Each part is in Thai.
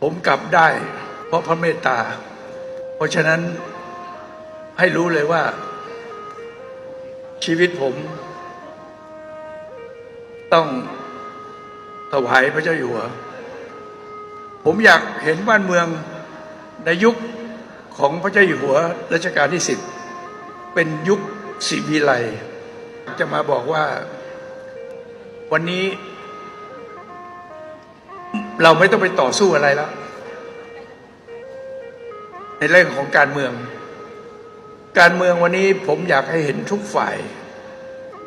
ผมกลับได้ เพราะพระเมตตา เพราะฉะนั้นให้รู้เลยว่า ชีวิตผม ต้องถวายพระเจ้าอยู่หัว ผมอยากเห็นบ้านเมืองในยุคของพระเจ้าอยู่หัวรัชกาลที่สิบเป็นยุคสิวิไลย์จะมาบอกว่า วันนี้ เราไม่ต้องไปต่อสู้อะไรแล้ว ในเรื่องของการเมือง การเมืองวันนี้ผมอยากให้เห็นทุกฝ่าย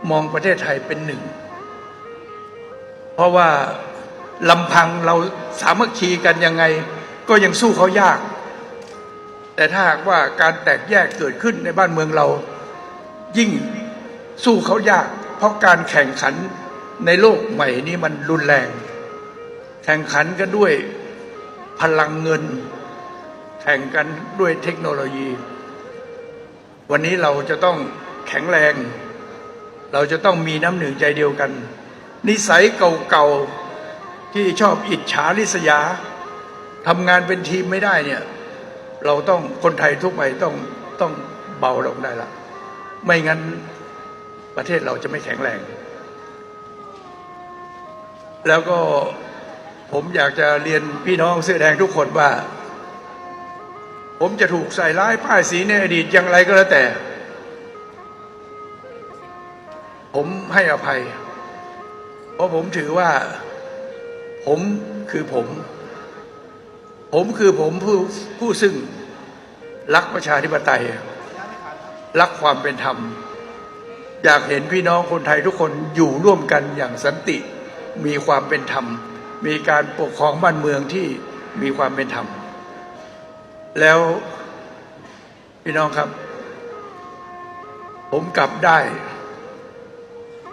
มองประเทศไทยเป็นหนึ่ง เพราะว่าลำพังเราสามัคคีกันยังไง ก็ยังสู้เขายาก แต่ถ้าหากว่าการแตกแยกเกิดขึ้นในบ้านเมืองเรา ยิ่งสู้เขายาก เพราะการแข่งขันในโลกใหม่นี้มันรุนแรง แข่งขันกันด้วยพลังเงิน แข่งกันด้วยเทคโนโลยี วันนี้เราจะต้องแข็งแรง เราจะต้องมีน้ำหนึ่งใจเดียวกัน นิสัยเก่าๆที่ชอบอิจฉาริษยาทำงานเป็นทีมไม่ได้เนี่ย เราต้องคนไทยทุกไปต้องต้องเบาลงได้ละไม่งั้นประเทศเราจะไม่แข็งแรง แล้วก็ ผมอยากจะเรียนพี่น้องเสื้อแดงทุกคนว่า ผมจะถูกใส่ร้ายป้ายสีในอดีตอย่างไรก็แล้วแต่ ผมให้อภัย เพราะผมถือว่า ผมคือผม ผมคือผมผู้ผู้ซึ่งรักประชาธิปไตย รักความเป็นธรรม อยากเห็นพี่น้องคนไทยทุกคนอยู่ร่วมกันอย่างสันติมีความเป็นธรรม มีการปกครองบ้านเมืองที่มีความเป็นธรรม แล้วพี่น้องครับ ผมกลับได้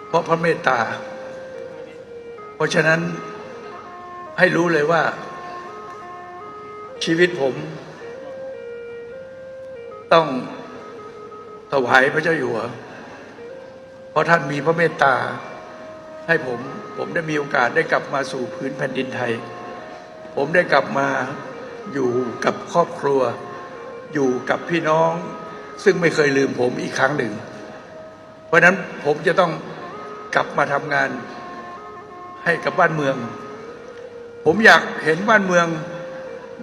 เพราะพระเมตตา เพราะฉะนั้นให้รู้เลยว่า ชีวิตผม ต้องถวายพระเจ้าอยู่หัว เพราะท่านมีพระเมตตา ให้ผม ผมได้มีโอกาสได้กลับมาสู่พื้นแผ่นดินไทย ผมได้กลับมาอยู่กับครอบครัว อยู่กับพี่น้อง ซึ่งไม่เคยลืมผมอีกครั้งหนึ่ง เพราะนั้นผมจะต้องกลับมาทำงานให้กับบ้านเมือง ผมอยากเห็นบ้านเมือง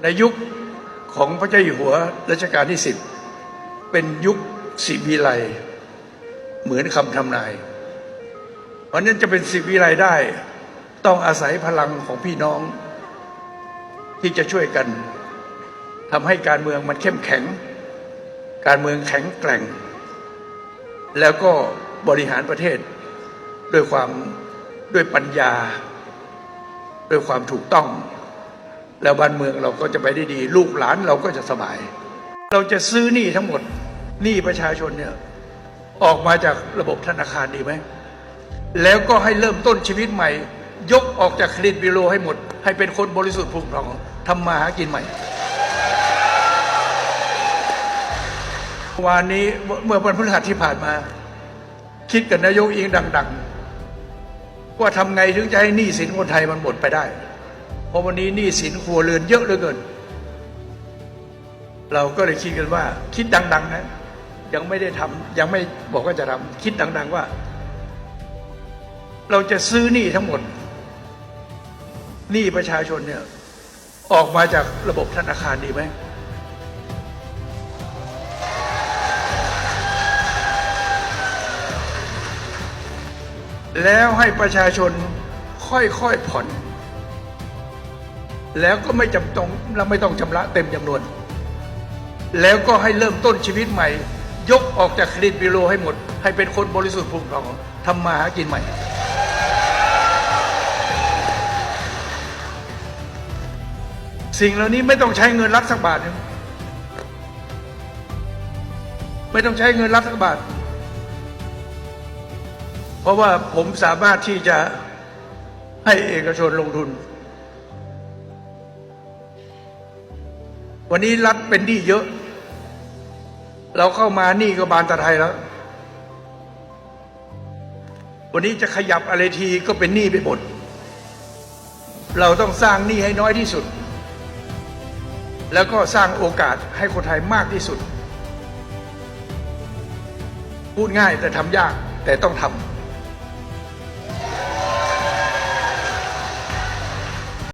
ในยุคของพระเจ้าอยู่หัวรัชกาลที่สิบเป็นยุคสิวิไลเหมือนคำทำนาย ราะนั้นจะเป็นสิวิไลย์ได้ ต้องอาศัยพลังของพี่น้อง ที่จะช่วยกันทำให้การเมืองมันเข้มแข็ง การเมืองแข็งแกร่ง แล้วก็บริหารประเทศด้วยความด้วยปัญญา ด้วยความถูกต้อง แล้วบ้านเมืองเราก็จะไปได้ดี ลูกหลานเราก็จะสบาย เราจะซื้อหนี้ทั้งหมดหนี้ประชาชนเนี่ยออกมาจากระบบธนาคารดีไหม แล้วก็ให้เริ่มต้นชีวิตใหม่ ยกออกจากครดิตบิโลให้หมด ให้เป็นคนบริสุทธิ์ผุดผ่องทำมาหากินใหม่วันนี้เมื่อวันพฤหัสที่ผ่านมา คิดกับนายกอิงดัง ๆ ว่าทำไงถึงจะให้หนี้สินคนไทยมันหมดไปได้ เพราะวันนี้หนี้สินครัวเรือนเยอะเหลือเกิน เราก็เลยคิดกันว่า คิดดัง ๆ นะ ยังไม่ได้ทำยังไม่บอกว่าจะทำคิดดัง ๆ ว่า เราจะซื้อหนี้ทั้งหมดหนี้ประชาชนเนี่ย ออกมาจากระบบธนาคารดีไหมแล้วให้ประชาชนค่อยๆผ่อน แล้วก็ไม่จำต้องและไม่ต้องชำระเต็มจำนวน แล้วก็ให้เริ่มต้นชีวิตใหม่ ยกออกจากเครดิตบิโลให้หมด ให้เป็นคนบริสุทธิ์ผุดผ่องทำมาหากินใหม่ สิ่งเหล่านี้ไม่ต้องใช้เงินรัฐสักบาทหนึ่งไม่ต้องใช้เงินรัฐสักบาท เพราะว่าผมสามารถที่จะให้เอกชนลงทุน วันนี้รัฐเป็นหนี้เยอะ เราเข้ามาหนี้ก็บานตะไทยแล้ว วันนี้จะขยับอะไรทีก็เป็นหนี้ไปหมดเราต้องสร้างหนี้ให้น้อยที่สุด แล้วก็สร้างโอกาสให้คนไทยมากที่สุด พูดง่ายแต่ทำยากแต่ต้องทำ